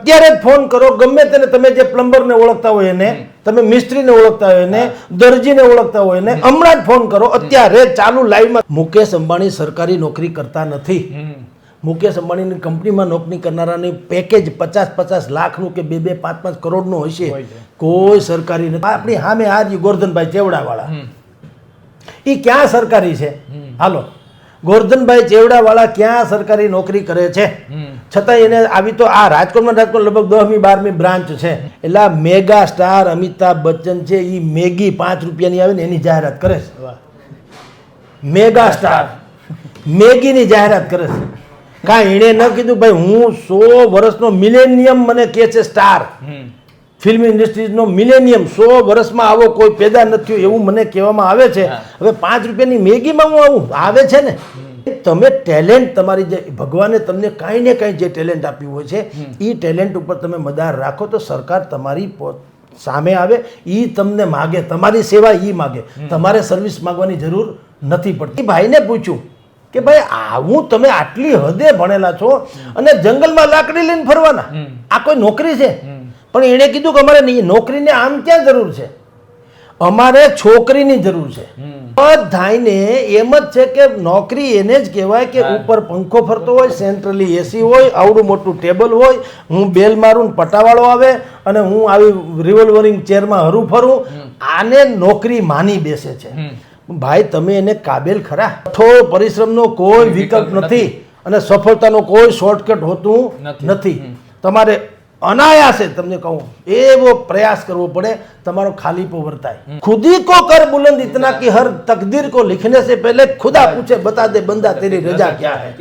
અત્યારે જ ફોન કરો ગમે તેને તમે જે પ્લમ્બરને ઓળખતા હોય એને તમે મિસ્ત્રીને ઓળખતા હોય એને દરજીને ઓળખતા હોય એને હમણાં જ ફોન કરો. અત્યારે ચાલુ લાઈવમાં મુકેશ અંબાણી સરકારી નોકરી કરતા નથી. મુકેશ અંબાણીની કંપનીમાં નોકરી કરનારાની પેકેજ પચાસ પચાસ લાખનું કે બે બે પાંચ પાંચ કરોડનું હશે કોઈ સરકારી નથી. આપણી સામે આ ગોરધનભાઈ ચેવડાવાળા. એ ક્યાં સરકારી છે? હાલો. ગોરધનભાઈ ચેવડાવાળા ક્યાં સરકારી નોકરી કરે છે? છતાં એને આવી તો આ રાજકોટમાં રાજકોટ લગભગ દસમી બારમી બ્રાન્ચ છે. એટલે આ મેગા સ્ટાર અમિતાભ બચ્ચન છે એ મેગી પાંચ રૂપિયાની આવે ને એની જાહેરાત કરે છે. Mega star. મેગીની જાહેરાત કરે છે. કાંઈ એણે ન કીધું ભાઈ હું સો વર્ષનો મિલેનિયમ મને કહે છે સ્ટાર. ફિલ્મ ઇન્ડસ્ટ્રીઝનો મિલેનિયમ સો વર્ષમાં આવો કોઈ પેદા નથી થયો એવું મને કહેવામાં આવે છે. હવે પાંચ રૂપિયાની મેગીમાં હું આવું? આવે છે ને? તમે ટેલેન્ટ તમારી જે ભગવાને તમને કાંઈ ને કાંઈ જે ટેલેન્ટ આપ્યું હોય છે એ ટેલેન્ટ ઉપર તમે મદાર રાખો તો સરકાર તમારી સામે આવે એ તમને માગે તમારી સેવા એ માગે. તમારે સર્વિસ માગવાની જરૂર નથી પડતી. ભાઈને પૂછ્યું કે ભાઈ આવું તમે આટલી હદે ભણેલા છો અને જંગલમાં લાકડી લઈને ફરવાના? આ કોઈ નોકરી છે? પણ એણે કીધું કે અમારે નોકરીને આમ ક્યાં જરૂર છે? અમારે છોકરીની જરૂર છે. બધાયને એમ જ છે કે નોકરી એને જ કહેવાય કે ઉપર પંખો ફરતો હોય સેન્ટ્રલી એસી હોય આવડું મોટું ટેબલ હોય હું બેલ મારું ને પટાવાળો આવે અને હું આવી રિવોલ્વરિંગ ચેરમાં હરું ફરું આને નોકરી માની બેસે છે. ભાઈ તમે એને કાબેલ ખરા. કઠોર પરિશ્રમનો કોઈ વિકલ્પ નથી અને સફળતાનો કોઈ શોર્ટકટ હોતું નથી. તમારે અનાયાસે તમને કહું એવો પ્રયાસ કરવો પડે તમારો ખાલીપો વર્તાય. ખુદી કો કર બુલંદ ઇતના કે હર તકદીર કો લિખને સે પહેલે ખુદા પૂછે બતા દે બંદા તેરી રજા ક્યાં હે?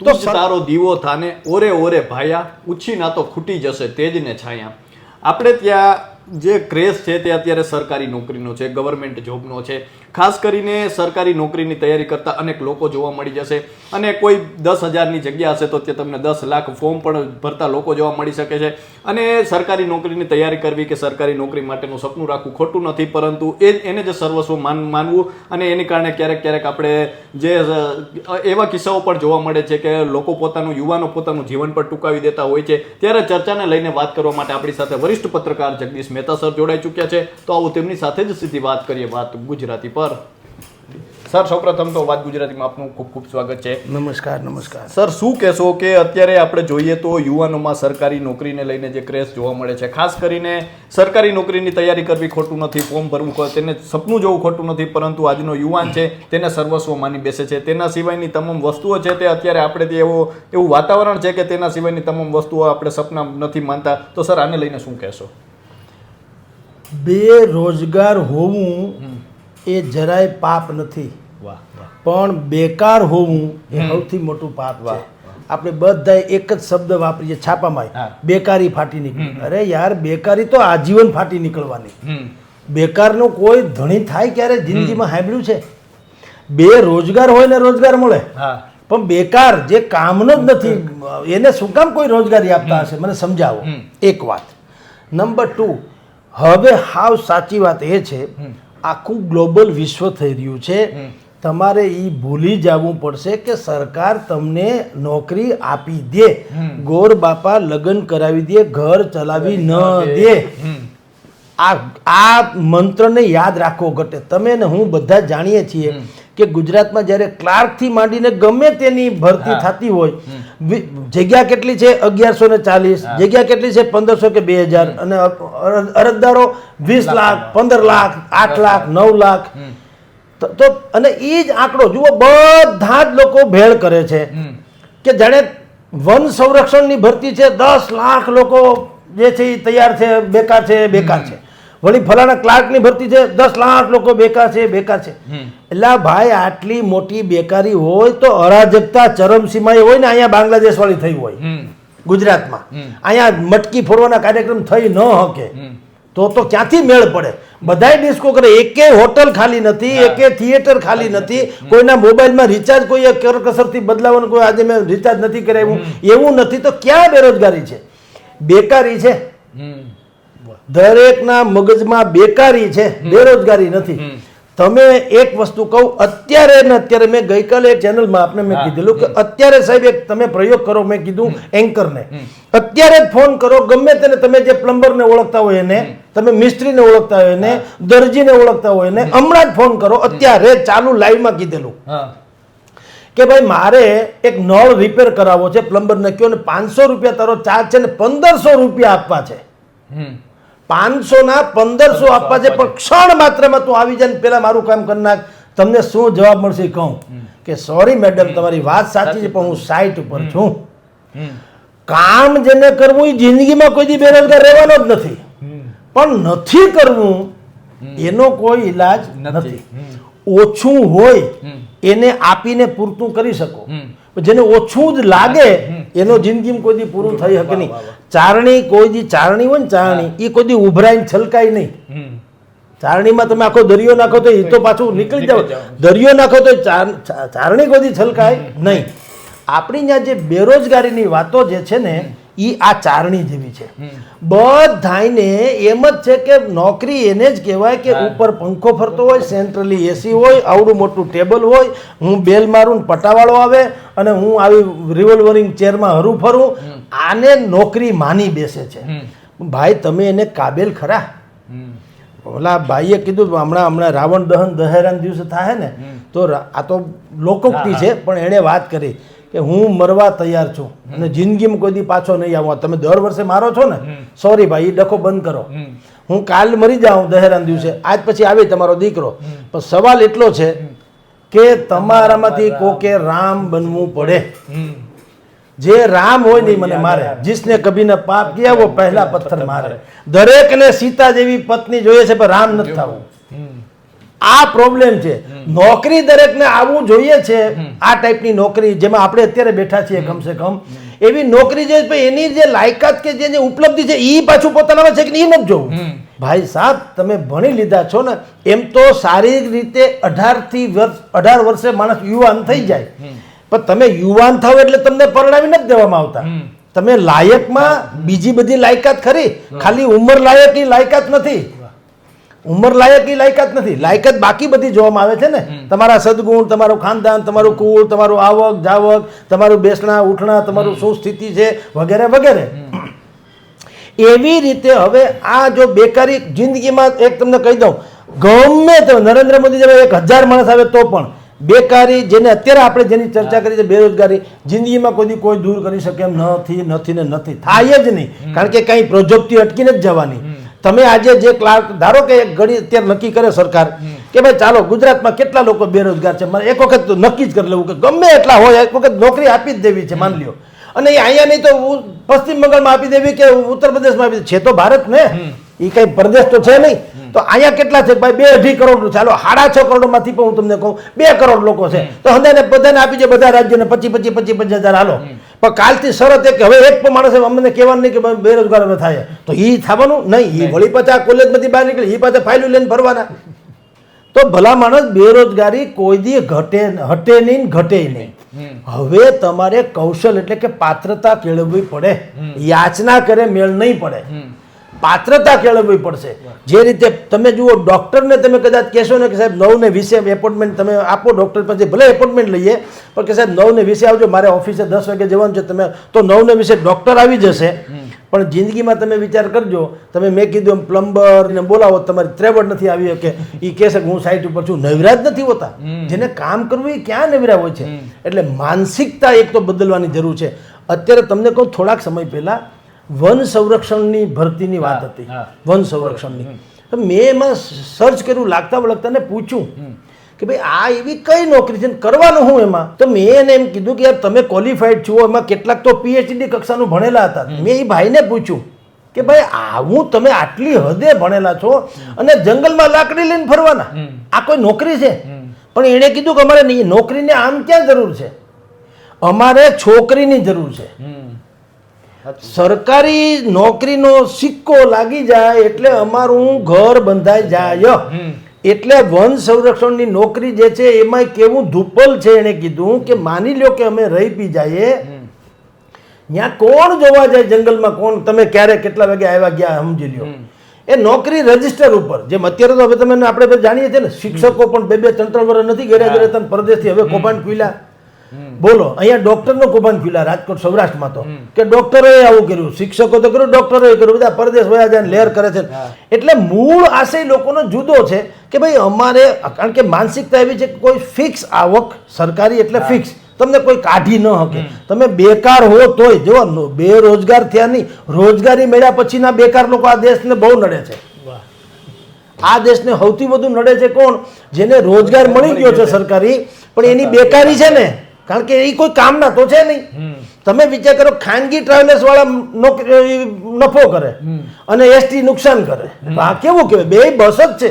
તો તારો દીવો થાને ઓરે ઓરે ભાયા ઉછી ના તો ખૂટી જશે તેજ ને છાયા. આપણે ત્યાં જે ક્રેઝ છે તે અત્યારે સરકારી નોકરીનો છે ગવર્મેન્ટ જોબનો છે. ખાસ કરીને સરકારી નોકરીની તૈયારી કરતા અનેક લોકો જોવા મળી જશે. અને કોઈ દસ હજારની જગ્યા હશે તો ત્યાં તમને દસ લાખ ફોર્મ પણ ભરતા લોકો જોવા મળી શકે છે. અને સરકારી નોકરીની તૈયારી કરવી કે સરકારી નોકરી માટેનું સપનું રાખવું ખોટું નથી, પરંતુ એ એને જ સર્વસ્વ માન માનવું અને એની કારણે ક્યારેક ક્યારેક આપણે જે, એવા કિસ્સાઓ પણ જોવા મળે છે કે લોકો પોતાનું, યુવાનો પોતાનું જીવન પર ટૂંકાવી દેતા હોય છે. ત્યારે ચર્ચાને લઈને વાત કરવા માટે આપણી સાથે વરિષ્ઠ પત્રકાર જગદીશ મહેતા સર જોડાઈ ચૂક્યા છે. તો આવો તેમની સાથે જ સીધી વાત કરીએ વાત ગુજરાતી પર. સર સૌપ્રથમ તો વાત ગુજરાતીમાં આપનું ખૂબ ખૂબ સ્વાગત છે. નમસ્કાર નમસ્કાર. સર શું કહેશો કે અત્યારે આપણે જોઈએ તો યુવાનોમાં સરકારી નોકરીને લઈને જે ક્રેઝ જોવા મળે છે ખાસ કરીને સરકારી નોકરીની તૈયારી કરવી ખોટું નથી ફોર્મ ભરવું તેને સપનું જોવું ખોટું નથી પરંતુ આજનો યુવાન છે તેને સર્વસ્વ માની બેસે છે. તેના સિવાયની તમામ વસ્તુઓ છે તે અત્યારે આપણે તે એવો એવું વાતાવરણ છે કે તેના સિવાયની તમામ વસ્તુઓ આપણે સપના નથી માનતા. તો સર આને લઈને શું કહેશો? બેરોજગાર હોવું એ જરાય પાપ નથી. પણ બેકાર હોવું એ સૌથી મોટું પાપ છે. આપણે બધા એક જ શબ્દ વાપરીએ છાપામાં. બેકારી ફાટી નીકળી. અરે યાર બેકારી તો આજીવન ફાટી નીકળવાની. બેકારનું બેકારનો કોઈ ધણી થાય ક્યારે? જિંદગીમાં સાંભળ્યું છે? બે રોજગાર હોય ને રોજગાર મળે. પણ બેકાર જે કામનો જ નથી એને શું કામ કોઈ રોજગારી આપતા હશે? મને સમજાવો. એક વાત. નંબર ટુ હવે હાવ સાચી વાત એ છે આખું ગ્લોબલ વિશ્વ થઈ રહ્યું છે. તમારે એ ભૂલી જવું પડશે કે સરકાર તમને નોકરી આપી દે. ગોર બાપા લગ્ન કરાવી દે ઘર ચલાવી ન દે. આ આ મંત્રને યાદ રાખવો ઘટે. તમે ને હું બધા જાણીએ છીએ કે ગુજરાતમાં જ્યારે ક્લાર્કથી માંડીને ગમે તેની ભરતી થતી હોય જગ્યા કેટલી છે? અગિયારસો ને ચાલીસ જગ્યા કેટલી છે? પંદરસો કે બે હજાર? અને અરજદારો વીસ લાખ. પંદર લાખ આઠ લાખ નવ લાખ. તો અને એ જ આંકડો જુઓ બધા જ લોકો ભેળ કરે છે. કે જાણે વન સંરક્ષણની ભરતી છે દસ લાખ લોકો જે છે એ તૈયાર છે બેકાર છે બેકાર છે. વળી ફલાણા ક્લાર્કની ભરતી છે દસ લાખ લોકો બેકાર છે બેકાર છે. એટલે ભાઈ આટલી મોટી બેકારી હોય તો અરાજકતા ચરમસીમાએ હોય ને અહીંયા બાંગ્લાદેશ વાળી થઈ હોય. ગુજરાતમાં. અહીંયા મટકી ફોડવાના કાર્યક્રમ થઈ ન હકે. તો તો ક્યાંથી મેળ પડે? બધાય ડિસ્કો કરે. એકે હોટલ ખાલી નથી એકે થિયેટર ખાલી નથી. કોઈના મોબાઈલમાં રિચાર્જ કોઈ કરકસરથી બદલાવાનું કોઈ આજે મેં રિચાર્જ નથી કરાવ્યું એવું. નથી તો ક્યાં બેરોજગારી છે? બેકારી છે. દરેકના મગજમાં બેકારી છે બેરોજગારી નથી. તમે એક વસ્તુ કહું અત્યારે ને અત્યારે મેં ગઈકાલે એક ચેનલમાં આપને મેં કીધેલું કે અત્યારે સાહેબ એક તમે પ્રયોગ કરો મેં કીધું એન્કરને અત્યારે જ ફોન કરો ગમે તેને તમે જે પ્લમ્બરને ઓળખતા હોય એને તમે મિસ્ત્રીને ઓળખતા હોય એને દરજીને ઓળખતા હોય એને હમણાં જ ફોન કરો અત્યારે ચાલુ લાઈવમાં કીધેલું. કે ભાઈ મારે એક નળ રિપેર કરાવવો છે પ્લમ્બરને કયો ને પાંચસો રૂપિયા તારો ચાર્જ છે ને પંદરસો રૂપિયા આપવા છે. પાંચસો ના પંદરસો આપવા છે પણ ક્ષણ માત્રમાં તું આવી જાય પેલા મારું કામ કરી નાખ. તમને શું જવાબ મળશે કહું. કે સોરી મેડમ તમારી વાત સાચી છે પણ હું સાઈટ ઉપર છું. કામ જેને કરવું એ જિંદગીમાં કોઈ દી બેરોજગાર રહેવાનો જ નથી. પણ નથી કરવું એનો કોઈ ઈલાજ નથી. ઓછું હોય એને આપીને પૂરતું કરી શકો. જેને ઓછું જ લાગે એનો જિંદગીમાં કોઈ દી પૂરું થઈ શકે નહીં. ચારણી કોઈ દી ચારણી હોય ને ચારણી એ કોઈ દી ઉભરાઈને છલકાય નહીં. ચારણીમાં તમે આખો દરિયો નાખો તો એ તો પાછું નીકળી જાવ દરિયો નાખો તો ચાર- ચારણી કોઈ દી છલકાય નહીં. આપણી ત્યાં જે બેરોજગારીની વાતો જે છે ને એ આ ચારણી જેવી છે. બધાને એમ જ છે કે નોકરી એને જ કહેવાય કે ઉપર પંખો ફરતો હોય સેન્ટ્રલી એસી હોય આવડું મોટું ટેબલ હોય હું બેલ મારું પટાવાળો આવે અને હું આવી રિવોલ્વરિંગ ચેરમાં હરું ફરું આને નોકરી માની બેસે છે. ભાઈ તમે એને કાબેલ ખરા? ઓલા ભાઈએ કીધું હમણાં હમણાં રાવણ દહન દહેરાના દિવસે થાય ને તો આ તો લોકોક્તિ છે પણ એણે વાત કરી. કે હું મરવા તૈયાર છું અને જિંદગીમાં કોઈ દી પાછો નહીં આવું. તમે દર વર્ષે મારો છો ને? સોરી ભાઈ એ ડખો બંધ કરો. હું કાલ મરી જાઉં દહેરાના દિવસે. આજ પછી આવે તમારો દીકરો. પણ સવાલ એટલો છે કે તમારામાંથી કોકે રામ બનવું પડે. જે રામ હોય નહીં મને મારે. જીસને કભીને પાપ ગયા વો પહેલા પથ્થર મારે. દરેકને સીતા જેવી પત્ની જોઈએ છે પણ રામ નથી થવું. આ પ્રોબ્લેમ છે. નોકરી દરેકને આવવું જોઈએ છે. આ ટાઈપની નોકરી જેમાં આપણે અત્યારે બેઠા છીએ કમસે કમ. એવી નોકરી જે એની જે લાયકાત કે જે ઉપલબ્ધિ છે એ પાછું પોતાનામાં છે કે એ નથી જોવું? ભાઈ સાહેબ તમે ભણી લીધા છો ને એમ તો શારીરિક રીતે અઢારથી વર્ષ અઢાર વર્ષે માણસ યુવાન થઈ જાય. પણ તમે યુવાન થાવ એટલે તમને પરણાવી નથી દેવામાં આવતા. તમે લાયકમાં બીજી બધી લાયકાત ખરી. ખાલી ઉંમર લાયક એ લાયકાત નથી. ઉંમર લાયક એ લાયકાત નથી. લાયકાત બાકી બધી જોવામાં આવે છે ને. તમારા સદગુણ તમારું ખાનદાન તમારું કુળ તમારું આવક જાવક તમારું બેસણા ઉઠણા તમારું શું સ્થિતિ છે વગેરે વગેરે. એવી રીતે હવે આ જો બેકારી જિંદગીમાં એક તમને કહી દઉં ગમે તો નરેન્દ્ર મોદી જેવા એક હજાર માણસ આવે તો પણ બેકારી જેને અત્યારે આપણે જેની ચર્ચા કરી છે બેરોજગારી જિંદગીમાં કોઈ કોઈ દૂર કરી શકે એમ નથી નથી ને નથી. થાય જ નહીં. કારણ કે કંઈ પ્રોજેક્ટથી અટકીને જ જવાની. તમે આજે જે ક્લાર્ક ધારો કે એક ઘડી અત્યારે નક્કી કરે સરકાર કે ભાઈ ચાલો ગુજરાતમાં કેટલા લોકો બેરોજગાર છે? મારે એક વખત નક્કી જ કરી લેવું કે ગમે એટલા હોય એક વખત નોકરી આપી જ દેવી છે માની લ્યો. અને એ અહીંયા નહીં તો પશ્ચિમ બંગાળમાં આપી દેવી કે ઉત્તર પ્રદેશમાં આપી છે તો ભારત ને. એ કઈ પ્રદેશ તો છે નહીં. તો અહીંયા કેટલા છે? ભાઈ બે અઢી કરોડ ચાલો સાડા છ કરોડમાંથી પણ હું તમને કહું બે કરોડ લોકો છે. તો હંદે બધાને આપી છે બધા રાજ્યોને પચી પચી પચી પચી હજાર હાલો પણ કાલથી શરત એક કે હવે એક પણ માણસે અમને કહેવાનું નહીં કે બેરોજગાર અમે થાય. તો એ થવાનું નહીં. એ વળી પાછા કોલેજમાંથી બહાર નીકળી. એ પાછા ફાઇલું લઈને ભરવાના. તો ભલા માણસ બેરોજગારી કોઈ દી ઘટે હટે નહીં ઘટે નહીં. હવે તમારે કૌશલ એટલે કે પાત્રતા કેળવવી પડે. યાચના કરે મેળ નહીં પડે. પાત્રતા કેળવવી પડશે. જે રીતે તમે જુઓ ડૉક્ટરને તમે કદાચ કહેશો ને કે સાહેબ નવ ને વીસે એપોઇન્ટમેન્ટ તમે આપો ડૉક્ટર પાસે ભલે એપોઇન્ટમેન્ટ લઈએ પણ કે સાહેબ નવ ને વીસે આવજો મારે ઓફિસે દસ વાગે જવાનું છે તમે તો નવ ને વીસે ડૉક્ટર આવી જશે. પણ જિંદગીમાં તમે વિચાર કરજો તમે મેં કીધું એમ પ્લમ્બર ને બોલાવો તમારી ત્રેવડ નથી આવી કે એ કહેશે કે હું સાઈટ ઉપર છું. નવરા જ નથી હોતા. જેને કામ કરવું એ ક્યાં નવરા હોય છે? એટલે માનસિકતા એક તો બદલવાની જરૂર છે. અત્યારે તમને કહું થોડાક સમય પહેલા વન સંરક્ષણની ભરતીની વાત હતી. વન સંરક્ષણની. મેં એમાં સર્ચ કર્યું લાગતા વળગતાને પૂછ્યું કે ભાઈ આ એવી કઈ નોકરી છે ને કરવાનું હું એમાં? તો મેં એને એમ કીધું કે યાર તમે ક્વોલિફાઈડ છો એમાં કેટલાક તો પીએચડી કક્ષાનું ભણેલા હતા. મેં એ ભાઈને પૂછ્યું કે ભાઈ આવું તમે આટલી હદે ભણેલા છો અને જંગલમાં લાકડી લઈને ફરવાના. આ કોઈ નોકરી છે? પણ એણે કીધું કે અમારે નોકરીને આમ ક્યાં જરૂર છે? અમારે છોકરીની જરૂર છે. સરકારી નોકરીનો સિક્કો લાગી જાય એટલે અમારું ઘર બંધાઈ જાય. એટલે વન સંરક્ષણની નોકરી જે છે એમાં કેવું ધુપલ છે એણે કીધું કે માની લ્યો કે અમે રહી પી જઈએ. ત્યાં કોણ જોવા જાય જંગલમાં? કોણ? તમે ક્યારે કેટલા વાગે આવ્યા ગયા સમજી લ્યો. એ નોકરી રજિસ્ટર ઉપર જેમ અત્યારે તો હવે તમે આપણે જાણીએ છીએ ને શિક્ષકો પણ બે બે ત્રણ ત્રણ વર્ષ નથી ગયા તને પરદેશથી હવે કૌભાંડ ખુલ્યા. બોલો અહીંયા ડોક્ટરનો કૌભાંડ ખુલ્યા રાજકોટ સૌરાષ્ટ્રમાં તો. કે ડોક્ટરોએ આવું કર્યું શિક્ષકો તો કર્યું ડોક્ટરોએ કર્યું બધા પરદેશ વયા જાય લેર કરે છે. એટલે મૂળ આશય લોકોનો જુદો છે કે ભાઈ અમારે કારણ કે માનસિકતા એવી છે કે કોઈ ફિક્સ આવક સરકારી એટલે ફિક્સ તમને કોઈ કાઢી ન શકે. તમે બેકાર હો તોય જો બેરોજગાર થયા નહીં રોજગારી મળ્યા પછીના બેકાર લોકો આ દેશને બહુ નડે છે. આ દેશને સૌથી વધુ નડે છે કોણ? જેને રોજગાર મળી ગયો છે સરકારી પણ એની બેકારી છે ને કારણ કે એ કોઈ કામના તો છે નહીં. તમે વિચાર કરો ખાનગી ટ્રાવેલર્સ વાળા નફો કરે અને એસટી નુકસાન કરે. આ કેવું કહેવાય? બે બસ જ છે.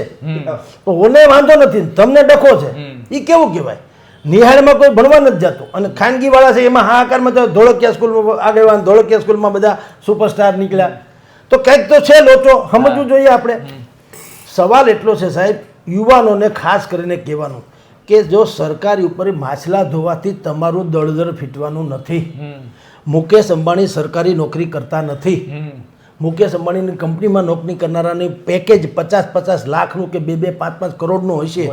તો ઓને વાંધો નથી તમને ડખો છે. એ કેવું કહેવાય? નિહાળમાં કોઈ ભણવા નથી જતું. અને ખાનગી વાળા છે એમાં હાહાકારમાં તો ધોળકિયા સ્કૂલમાં આગેવાન ધોળકિયા સ્કૂલમાં બધા સુપરસ્ટાર નીકળ્યા. તો કંઈક તો છે લોચો સમજવું જોઈએ આપણે. સવાલ એટલો છે સાહેબ યુવાનોને ખાસ કરીને કહેવાનું. કે જો સરકારી ઉપર માછલા ધોવાથી તમારું દળદર ફીટવાનું નથી. મુકેશ અંબાણી સરકારી નોકરી કરતા નથી. મુકેશ અંબાણીની કંપનીમાં નોકરી કરનારાની પેકેજ પચાસ પચાસ લાખનું કે બે બે પાંચ પાંચ કરોડનું હશે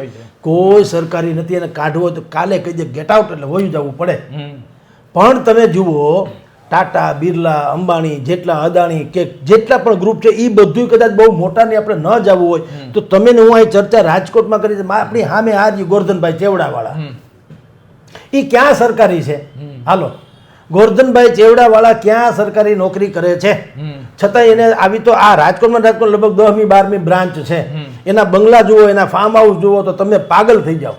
કોઈ સરકારી નથી અને કાઢવો હોય તો કાલે કહી દે ગેટ આઉટ એટલે વયું જવું પડે. પણ તમે જુઓ ટાટા બિરલા અંબાણી જેટલા અદાણી કે જેટલા પણ ગ્રુપ છે એ બધું કદાચ બહુ મોટાને આપણે ન જવું હોય તો તમે ને હું અહીં ચર્ચા રાજકોટમાં કરી આપણી સામે આ જ ગોરધનભાઈ ચેવડાવાળા. એ ક્યાં સરકારી છે? હાલો. ગોરધનભાઈ ચેવડાવાળા ક્યાં સરકારી નોકરી કરે છે? છતાં એને આવી તો આ રાજકોટમાં રાજકોટ લગભગ દસમી બારમી બ્રાન્ચ છે. એના બંગલા જુઓ એના ફાર્મ હાઉસ જુઓ તો તમે પાગલ થઈ જાઓ.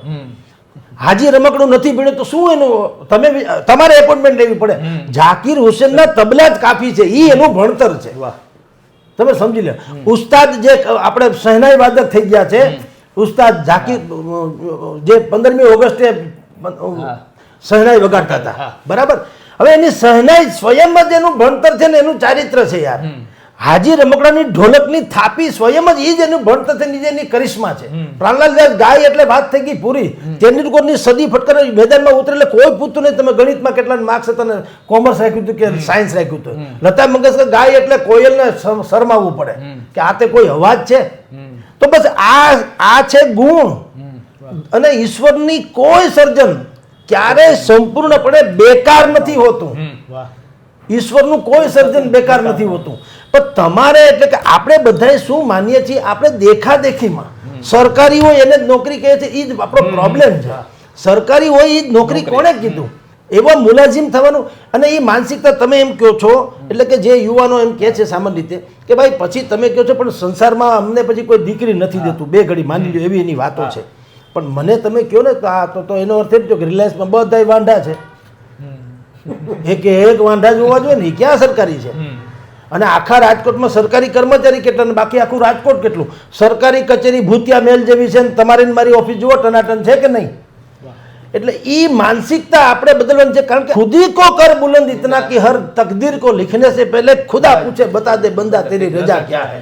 હાજી રમકડું નથી ભીડ્યું તો શું એનું તમે તમારે એપોઇન્ટમેન્ટ લેવી પડે. ઝાકીર હુસેનના તબલા જ કાફી છે એ એનું ભણતર છે. તમે સમજી લો. ઉસ્તાદ જે આપણે શહેનાઈ વાદક થઈ ગયા છે ઉસ્તાદ ઝાકીર જે પંદરમી ઓગસ્ટે શહેનાઈ વગાડતા હતા. બરાબર? હવે એની શહેનાઈ સ્વયં જ એનું ભણતર છે ને એનું ચારિત્ર છે યાર. હાજી રમકડાની ઢોલકની થાપી સ્વયં જ એ જ એનું ભણતર છે ને એ જ એની કરિશ્મા છે. પ્રાણલાલ દાસ ગાય એટલે વાત થઈ ગઈ પૂરી. તેંડુલકરની સદી ફટકાર મેદાનમાં ઉતરે એટલે કોઈ પૂછતું નહીં તમે ગણિતમાં કેટલા માર્ક્સ હતા ને કોમર્સ રાખ્યું હતું કે સાયન્સ રાખ્યું હતું. લતા મંગેશકર ગાય એટલે કોયલને શર- શરમાવવું પડે. કે આ તે કોઈ અવાજ છે? તો બસ આ આ છે ગુણ. અને ઈશ્વરની કોઈ સર્જન ક્યારેય સંપૂર્ણપણે બેકાર નથી હોતું. ઈશ્વરનું કોઈ સર્જન બેકાર નથી હોતું. પણ તમારે એટલે કે આપણે બધાએ શું માનીએ છીએ? આપણે દેખાદેખીમાં. સરકારી હોય એને જ નોકરી કહે છે એ જ આપણો પ્રોબ્લેમ છે. સરકારી હોય એ જ નોકરી કોણે કીધું? એવા મુલાજિમ થવાનું. અને એ માનસિકતા તમે એમ કહો છો એટલે કે જે યુવાનો એમ કહે છે સામાન્ય રીતે કે ભાઈ પછી તમે કહો છો પણ સંસારમાં અમને પછી કોઈ દીકરી નથી દેતું. બે ઘડી માની લો એવી એની વાતો છે. પણ મને તમે કહો ને તો આ તો તો એનો અર્થ એમ કે રિલાયન્સમાં બધાય વાંઢા છે. એક એક વાંઢા જોવા જોઈએ ને એ ક્યાં સરકારી છે? અને આખા રાજકોટમાં સરકારી કર્મચારી કેટલા ને બાકી આખું રાજકોટ કેટલું? સરકારી કચેરી ભૂતિયા મેલ જેવી છે ને તમારી મારી ઓફિસ જુઓ ટનાટન છે કે નહીં? એટલે એ માનસિકતા આપણે બદલવાની છે કારણ કે ખુદી કો કર બુલંદ ઇતના કે હર તકદીર કો લિખને સે પહેલે ખુદા પૂછે બતા દે બંદા તેરી રજા ક્યાં હે?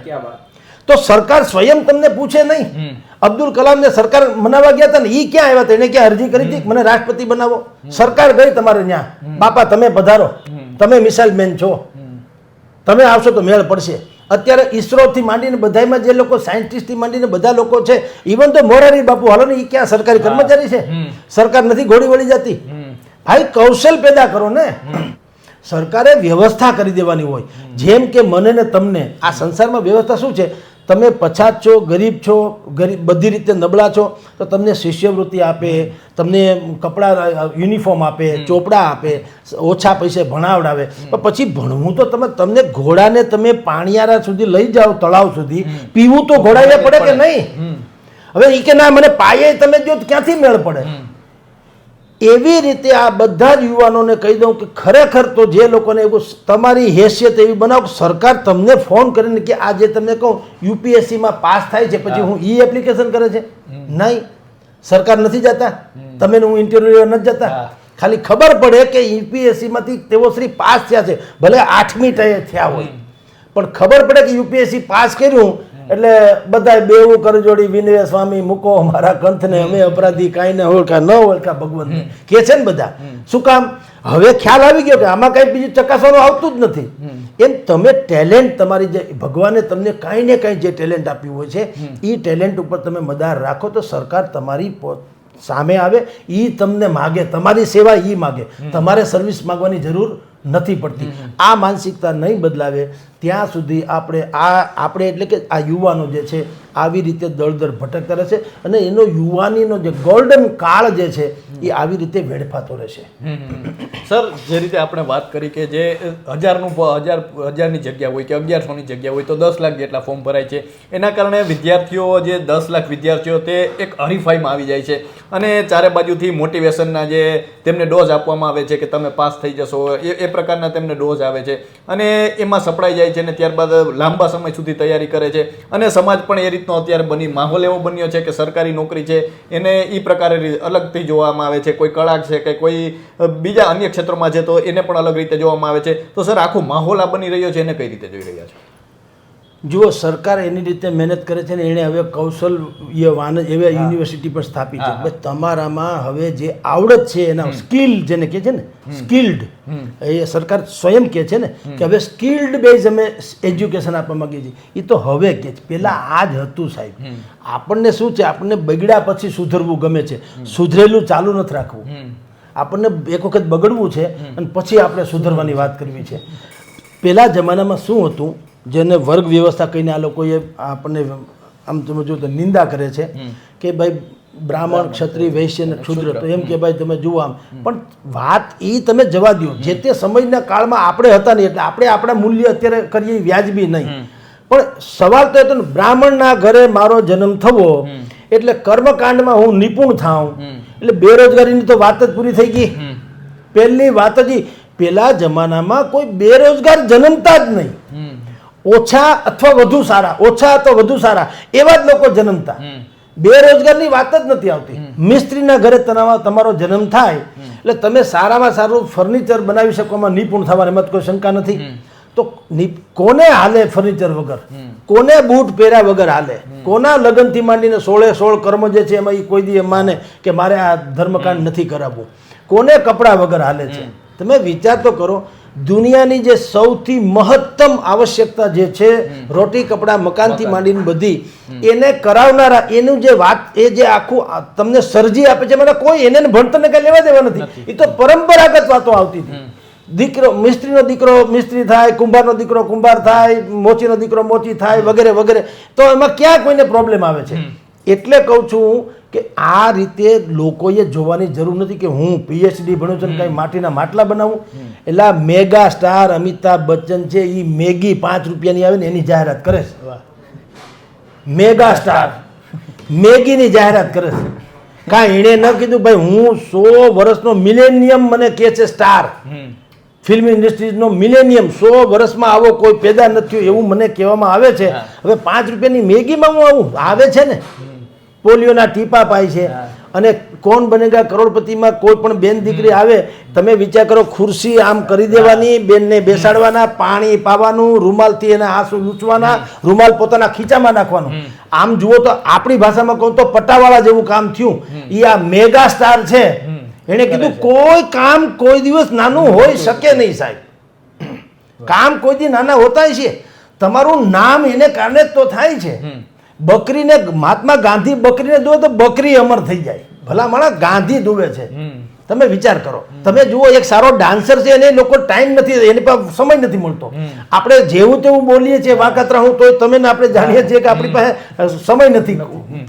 તો સરકાર સ્વયં તમને પૂછે નહીં. અબ્દુલ કલામ ને સરકાર મનાવા ગયા હતા ને એ ક્યાં આવ્યા હતા એને ક્યાં અરજી કરી હતી? મને રાષ્ટ્રપતિ બનાવો. સરકાર ગઈ તમારે ત્યાં બાપા તમે પધારો. તમે મિસાઇલ મેન છો. તમે આવશો તો મેળ પડશે. અત્યારે ઈસરોથી માંડીને બધામાં જે લોકો સાયન્ટિસ્ટથી માંડીને બધા લોકો છે ઇવન તો મોરારી બાપુ હાલો ને એ ક્યાં સરકારી કર્મચારી છે? સરકાર નથી ઘોડી વળી જતી. ભાઈ કૌશલ પેદા કરો ને. સરકારે વ્યવસ્થા કરી દેવાની હોય. જેમ કે મને ને તમને આ સંસારમાં વ્યવસ્થા શું છે? તમે પછાત છો ગરીબ છો ગરીબ બધી રીતે નબળા છો તો તમને શિષ્યવૃત્તિ આપે તમને કપડાં યુનિફોર્મ આપે ચોપડા આપે ઓછા પૈસે ભણાવડાવે. પણ પછી ભણવું તો તમે તમને ઘોડાને તમે પાણીયારા સુધી લઈ જાઓ તળાવ સુધી પીવું તો ઘોડાએ પડે કે નહીં? હવે એ કે ના મને પાયે તમે જો ક્યાંથી મેળ પડે? એવી રીતે આ બધા જ યુવાનોને કહી દઉં કે ખરેખર તો જે લોકોને એવું તમારી હેસિયત એવી બનાવો કે સરકાર તમને ફોન કરીને કે આ જે તમને કહું યુપીએસસીમાં પાસ થાય છે પછી હું. ઈ એપ્લિકેશન કરે છે? નહીં. સરકાર નથી જતા? તમે હું ઇન્ટરવ્યુ નથી જતા? ખાલી ખબર પડે કે યુપીએસસીમાંથી તેઓ શ્રી પાસ થયા છે. ભલે આઠમી થયા હોય. પણ ખબર પડે કે યુપીએસસી પાસ કર્યું એટલે બધાય બેવું કરજોડી વિનય સ્વામી મૂકો મારા કંથને અમે અપરાધી કાંઈ ને ઓળખા ન ઓળખા ભગવાન કે છે ને બધા? શું કામ? હવે ખ્યાલ આવી ગયો કે આમાં કાંઈ બીજું ચકાસવાનું આવતું જ નથી. એમ તમે ટેલેન્ટ તમારી જે ભગવાને તમને કાંઈ ને કાંઈ જે ટેલેન્ટ આપ્યું હોય છે એ ટેલેન્ટ ઉપર તમે મદાર રાખો તો સરકાર તમારી સામે આવે એ તમને માગે તમારી સેવા એ માગે. તમારે સર્વિસ માગવાની જરૂર નથી પડતી. આ માનસિકતા નહીં બદલાવે. ત્યાં સુધી આપણે આ, આપણે એટલે કે આ યુવાનો જે છે, આવી રીતે દળદર ભટકતા રહેશે અને એનો યુવાનીનો જે ગોલ્ડન કાળ જે છે, એ આવી રીતે વેડફાતો રહેશે. સર, જે રીતે આપણે વાત કરી કે જે હજારનું હજાર, હજારની જગ્યા હોય કે અગિયારસોની જગ્યા હોય તો દસ લાખ જેટલા ફોર્મ ભરાય છે. એના કારણે વિદ્યાર્થીઓ જે દસ લાખ વિદ્યાર્થીઓ તે એક હરીફાઈમાં આવી જાય છે. અને ચારે બાજુથી મોટિવેશનના જે તેમને ડોઝ આપવામાં આવે છે કે તમે પાસ થઈ જશો, એ એ પ્રકારના તેમને ડોઝ આવે છે. અને એમાં સપડાઈ જાય છે અને ત્યારબાદ લાંબા સમય સુધી તૈયારી કરે છે. અને સમાજ પણ એ રીતનો અત્યારે બની, માહોલ એવો બન્યો છે કે સરકારી નોકરી છે, એને એ પ્રકારે અલગથી જોવામાં આવે છે. કોઈ કળા છે કે કોઈ બીજા અન્ય ક્ષેત્રોમાં છે તો એને પણ અલગ રીતે જોવામાં આવે છે. તો સર, આખો માહોલ આ બની રહ્યો છે, એને કઈ રીતે જોઈ રહ્યા છો? જુઓ સરકાર એની રીતે મહેનત કરે છે ને એણે હવે કૌશલ્ય વાન એવા યુનિવર્સિટી પણ સ્થાપી છે. તમારામાં હવે જે આવડત છે એના સ્કિલ જેને કહે છે ને સ્કિલ્ડ એ સરકાર સ્વયં કહે છે ને કે હવે સ્કિલ્ડ બેઝ અમે એજ્યુકેશન આપવા માંગીએ છીએ. એ તો હવે કે છે. પહેલાં આ જ હતું સાહેબ. આપણને શું છે? આપણને બગડ્યા પછી સુધરવું ગમે છે. સુધરેલું ચાલુ નથી રાખવું. આપણને એક વખત બગડવું છે અને પછી આપણે સુધરવાની વાત કરવી છે. પહેલા જમાનામાં શું હતું? જેને વર્ગ વ્યવસ્થા કહીને આ લોકોએ આપણને આમ તમે જો તો નિંદા કરે છે કે ભાઈ બ્રાહ્મણ ક્ષત્રિય વૈશ્ય અને ક્ષુદ્ર. તો એમ કે ભાઈ તમે જુઓ આમ. પણ વાત એ તમે જવા દો જે તે સમયના કાળમાં આપણે હતા નહીં એટલે આપણે આપણા મૂલ્ય અત્યારે કરીએ વ્યાજબી નહીં. પણ સવાલ તો હતો ને બ્રાહ્મણના ઘરે મારો જન્મ થવો એટલે કર્મકાંડમાં હું નિપુણ થાઉં. એટલે બેરોજગારીની તો વાત જ પૂરી થઈ ગઈ. પહેલી વાત જ પેલા જમાનામાં કોઈ બેરોજગાર જન્મતા જ નહીં. ઓછા અથવા વધુ સારા ઓછા અથવા વધુ સારા એવા જ લોકો જન્મતા. બેરોજગારની વાત જ નથી આવતી. મિસ્ત્રીના ઘરે તમારા તમારો જન્મ થાય એટલે તમે સારામાં સારું ફર્નિચર બનાવી શકવામાં નિપુણ થવાની એમાં કોઈ શંકા નથી. તો કોને હાલે ફર્નિચર વગર? કોને બૂટ પહેર્યા વગર હાલે? કોના લગ્નથી માંડીને સોળે સોળ કર્મ જે છે એમાં એ કોઈ દી માને કે મારે આ ધર્મકાંડ નથી કરાવવું. કોને કપડાં વગર હાલે છે? તમે વિચાર તો કરો દુનિયાની જે સૌથી મહત્તમ આવશ્યકતા જે છે રોટી કપડાં મકાનથી માંડીને બધી એને કરાવનારા એનું જે વાત એ જે આખું તમને સર્જી આપે છે મને કોઈ એને ભણતરને કંઈ લેવા દેવા નથી. એ તો પરંપરાગત વાતો આવતી હતી. દીકરો મિસ્ત્રીનો દીકરો મિસ્ત્રી થાય કુંભારનો દીકરો કુંભાર થાય મોચીનો દીકરો મોચી થાય વગેરે વગેરે. તો એમાં ક્યાં કોઈને પ્રોબ્લેમ આવે છે? એટલે કહું છું કે આ રીતે લોકોએ જોવાની જરૂર નથી કે હું પીએચડી ભણ્યો છું કંઈ માટીના માટલા બનાવું. એટલે મેગા સ્ટાર અમિતાભ બચ્ચન છે એ મેગી પાંચ રૂપિયાની આવે ને એની જાહેરાત કરે છે. મેગા સ્ટાર મેગીની જાહેરાત કરે છે. કાંઈ એણે ન કીધું ભાઈ હું સો વર્ષનો મિલેનિયમ મને કહે છે સ્ટાર ફિલ્મ ઇન્ડસ્ટ્રીઝનો મિલેનિયમ સો વર્ષમાં આવો કોઈ પેદા નથી એવું મને કહેવામાં આવે છે. હવે પાંચ રૂપિયાની મેગીમાં હું આવું? આવે છે ને? પોલિયોના ટીપા પાય છે. અને કોણ બનેગા કરોડપતિમાં કોઈ પણ બેન દીકરી આવે તમે વિચાર કરો ખુરશી આમ કરી દેવાની બેનને બેસાડવાના પાણી પાવાનું રૂમાલથી એના આંસુ લૂંચવાના રૂમાલ પોતાના ખીચામાં નાખવાનું. આમ જુઓ તો આપણી ભાષામાં કહું તો પટ્ટાવાળા જેવું કામ થયું. એ આ મેગા સ્ટાર છે. એણે કીધું કોઈ કામ કોઈ દિવસ નાનું હોઈ શકે નહીં સાહેબ. કામ કોઈ દી નાના હોતા છે. તમારું નામ એને કારણે જ તો થાય છે. બકરીને મહાત્મા ગાંધી બકરીને દુવે તો બકરી અમર થઈ જાય. ભલા માણસ ગાંધી દુવે છે. તમે વિચાર કરો. તમે જુઓ એક સારો ડાન્સર છે એને લોકો ટાઈમ નથી એની પાસે સમય નથી મળતો. આપણે જેવું તેવું બોલીએ છીએ વાકાતરા હું તો તમે આપણે જાણીએ છીએ કે આપણી પાસે સમય નથી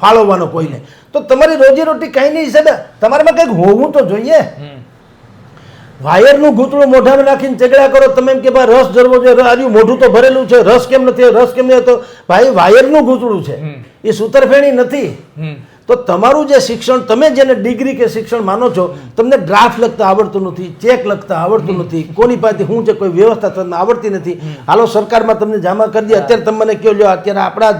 ફાળવવાનો કોઈને. તો તમારી રોજી રોટી કઈ નહીં ને તમારામાં કંઈક હોવું તો જોઈએ. વાયરનું ઘૂંટણું મોઢામાં નાખીને ચગડા કરો તમે એમ કે ભાઈ રસ જરવો છે આજુ મોઢું તો ભરેલું છે રસ કેમ નથી? રસ કેમ નહીં? તો ભાઈ વાયરનું ઘૂંટણું છે. એ સૂતરફેણી નથી. તો તમારું જે શિક્ષણ તમે જેને ડિગ્રી કે શિક્ષણ માનો છો તમને ડ્રાફ્ટ લખતા આવડતું નથી ચેક લખતા આવડતું નથી કોની પાસે શું છે કોઈ વ્યવસ્થા તમને આવડતી નથી હાલો સરકારમાં તમને જામા કરી દે અત્યારે તમે મને કહો લ્યો અત્યારે આપણા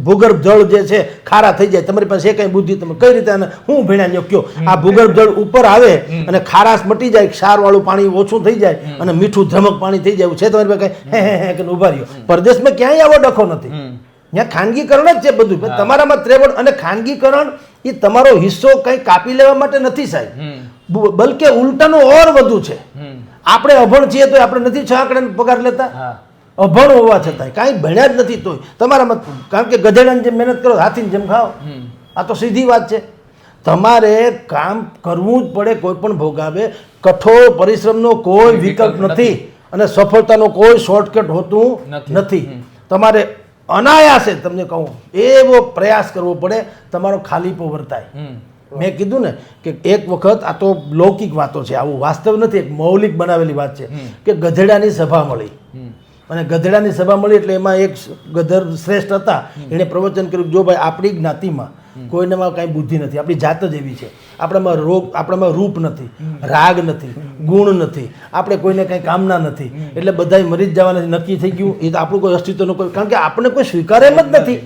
ભૂગર્ભ જળ જે છે ખારા થઈ જાય તમારી પાસે એ કઈ બુદ્ધિ તમે કઈ રીતે હું ભણ્યા લ્યો કયો? આ ભૂગર્ભ જળ ઉપર આવે અને ખારાશ મટી જાય ક્ષારવાળું પાણી ઓછું થઈ જાય અને મીઠું ધમક પાણી થઈ જાય છે તમારી પાસે? કઈ હે હે હે કે ઊભા રહ્યો. પરદેશમાં ક્યાંય આવો ડખો નથી. ત્યાં ખાનગીકરણ જ છે બધું. તમારામાં ત્રેવડ અને ખાનગીકરણ એ તમારો હિસ્સો કંઈ કાપી લેવા માટે નથી સાહેબ. બલકે ઉલટાનું ઓર વધુ છે. આપણે અભણ છીએ તો આપણે નથી છ આંકડાનો પગાર લેતા. અભણ હોવા છતાંય કાંઈ ભણ્યા જ નથી તોય. તમારામાં કારણ કે ગધેડાની જેમ મહેનત કરો હાથીની જેમ ખાઓ. આ તો સીધી વાત છે. તમારે કામ કરવું જ પડે કોઈ પણ ભોગાવે. કઠોર પરિશ્રમનો કોઈ વિકલ્પ નથી. અને સફળતાનો કોઈ શોર્ટકટ હોતું. નથી. તમારે અનાયાસે તમને કહું એવો પ્રયાસ કરવો પડે તમારો ખાલીપો વર્તાય. મેં કીધું ને કે એક વખત આ તો લૌકિક વાતો છે આવું વાસ્તવ નથી એક મૌલિક બનાવેલી વાત છે કે ગધેડાની સભા મળી. અને ગધેડાની સભા મળી એટલે એમાં એક ગધર શ્રેષ્ઠ હતા એણે પ્રવચન કર્યું જો ભાઈ આપણી જ્ઞાતિમાં કોઈનામાં કાંઈ બુદ્ધિ નથી. આપણી જાત જ એવી છે. આપણામાં રોગ, આપણામાં રૂપ નથી, રાગ નથી, ગુણ નથી, આપણે કોઈને કંઈ કામના નથી. એટલે બધાય મરી જ જવાના નક્કી થઈ ગયું. એ તો આપણું કોઈ અસ્તિત્વનું કોઈ કારણ કે આપણે કોઈ સ્વીકારે જ નથી.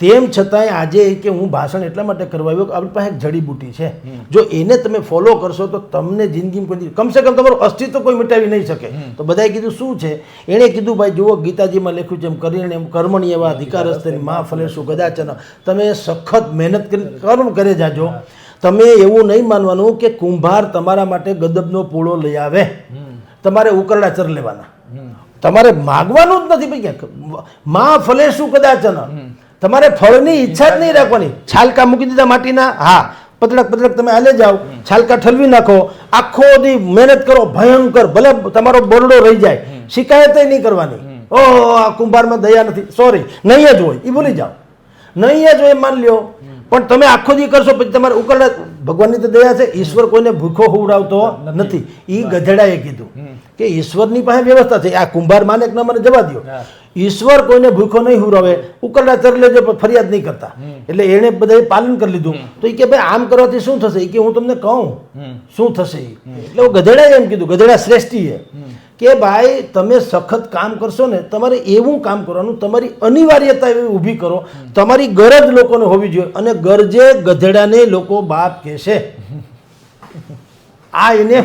તેમ છતાંય આજે કે હું ભાષણ એટલા માટે કરવા આવ્યો કે આપણી પાસે એક જડીબુટી છે. જો એને તમે ફોલો કરશો તો તમને જિંદગીમાં કોઈ કમસે કમ તમારું અસ્તિત્વ કોઈ મિટાવી નહીં શકે. તો બધાએ કીધું શું છે? એણે કીધું ભાઈ જુઓ ગીતાજીમાં લખ્યું છે એમ કરીને એમ કર્મણી એવા અધિકાર હસ્તે મા ફલેશું ગદાચન તમે સખત મહેનત કરી કર્મ કરે જાજો. તમે એવું નહીં માનવાનું કે કુંભાર તમારા માટે ગદબનો પૂળો લઈ આવે. તમારે ઉકરડા ચર લેવાના. તમારે માગવાનું જ નથી ભાઈ માં ફલેશું કદાચન. તમારે ફળની ઈચ્છા જ નહીં રાખવાની. છાલકા મૂકી દીધા માટીના? હા. પતળક પતળક તમે હાલે જાઓ. છાલકા ઠલવી નાખો. આખો દી મહેનત કરો, ભયંકર, ભલે તમારો બોરડો રહી જાય. શિકાયત નહીં કરવાની. ઓ આ કુંભારમાં દયા નથી. સોરી નહીં જ હોય. એ ભૂલી જાઓ. નહીં જ હોય માન લ્યો. પણ તમે આખો દી કરશો, પછી તમારે ઉકરડા ભગવાનની તો દયા છે ઈશ્વર કોઈને ભૂખો હુવડાવતો નથી. એ ગધેડાએ કીધું કે ઈશ્વરની પાસે વ્યવસ્થા છે. આ કુંભાર માને કે ન મને જવા દો ઈશ્વર કોઈને ભૂખો નહીં હુરાવે ઉકરડા ચર લેજો પણ ફરિયાદ નહીં કરતા. એટલે એણે બધા પાલન કરી લીધું. તો એ કે ભાઈ આમ કરવાથી શું થશે? એ કે હું તમને કહું. શું થશે એટલે હું ગધેડાએ એમ કીધું ગધેડા શ્રેષ્ઠીએ કે ભાઈ તમે સખત કામ કરશો ને તમારે એવું કામ કરવાનું તમારી અનિવાર્યતા એવી ઊભી કરો. તમારી ગરજ લોકોને હોવી જોઈએ અને ગરજે ગધેડાને લોકો બાપ કહેશે આ એને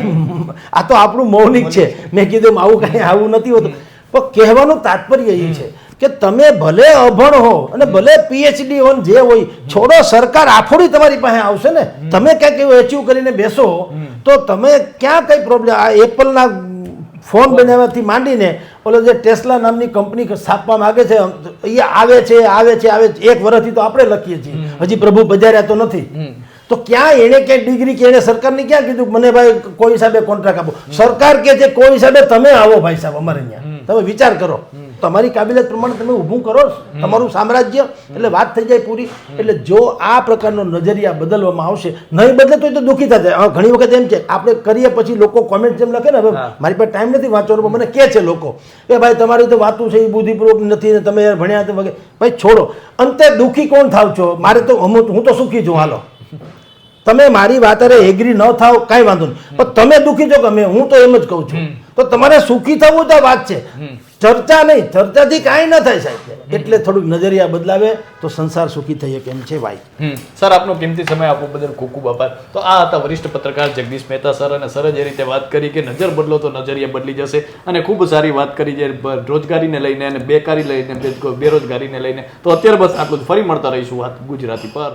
આ તો આપણું મૌલિક છે. મેં કીધું આવું કાંઈ આવું નથી હોતું. પણ કહેવાનું તાત્પર્ય એ છે કે તમે ભલે અભણ હો અને ભલે પીએચડી ઓન જે હોય, છોડો સરકાર આફોડી તમારી પાસે આવશે ને. તમે ક્યાંક એવું એચિવ કરીને બેસો, તો તમે ક્યાં કઈ પ્રોબ્લેમ આ એપલના ફોન બનાવવાથી માંડીને ઓલો જે ટેસ્લા નામની કંપની સ્થાપવા માંગે છે એ આવે છે આવે છે આવે છે. એક વર્ષથી તો આપણે લખીએ છીએ. હજી પ્રભુ બજાર્યા તો નથી. તો ક્યાં એને ક્યાંક ડિગ્રી કે એને સરકારને ક્યાં કીધું મને ભાઈ કોઈ હિસાબે કોન્ટ્રાક્ટ આપો? સરકાર કે છે કોઈ હિસાબે તમે આવો ભાઈ સાહેબ અમારે અહીંયા તમે વિચાર કરો. તમારી કાબિલિયત પ્રમાણે તમે ઊભું કરો તમારું સામ્રાજ્ય એટલે વાત થઈ જાય પૂરી. એટલે જો આ પ્રકારનો નજરિયા બદલવામાં આવશે નહીં બદલે તો એ તો દુઃખી થશે. ઘણી વખત એમ છે આપણે કરીએ પછી લોકો કોમેન્ટ જેમ લખે ને હવે મારી પાસે ટાઈમ નથી વાંચવાનો પણ મને કહે છે લોકો કે ભાઈ તમારી તો વાતું છે એ બુદ્ધિપૂર્વક નથી ને તમે ભણ્યા તો વગેરે. ભાઈ છોડો. અંતે દુઃખી કોણ થાવ છો? મારે તો હું તો સુખી છું હાલો. તમે મારી વાત અરે એગ્રી ન થાવ કાંઈ વાંધો નહીં. પણ તમે દુઃખી છો કે હું તો એમ જ કહું છું. તો તમારે સુખી થવું તો વાત છે. ચર્ચા નહીં ચર્ચાથી કાંઈ ન થાય સાહેબ. એટલે થોડુંક નજરિયા બદલાવે તો સંસાર સુખી થઈ કેમ છે ભાઈ. સર આપનો કિંમતી સમય આપવા બદલ ખૂબ ખૂબ આભાર. તો આ હતા વરિષ્ઠ પત્રકાર જગદીશ મહેતા સર અને સર જે રીતે વાત કરી કે નજર બદલો તો નજરિયા બદલી જશે અને ખૂબ સારી વાત કરી જે રોજગારીને લઈને અને બેકારી લઈને બેરોજગારીને લઈને. તો અત્યારે બસ આટલું જ. ફરી મળતા રહીશું વાત ગુજરાતી પર.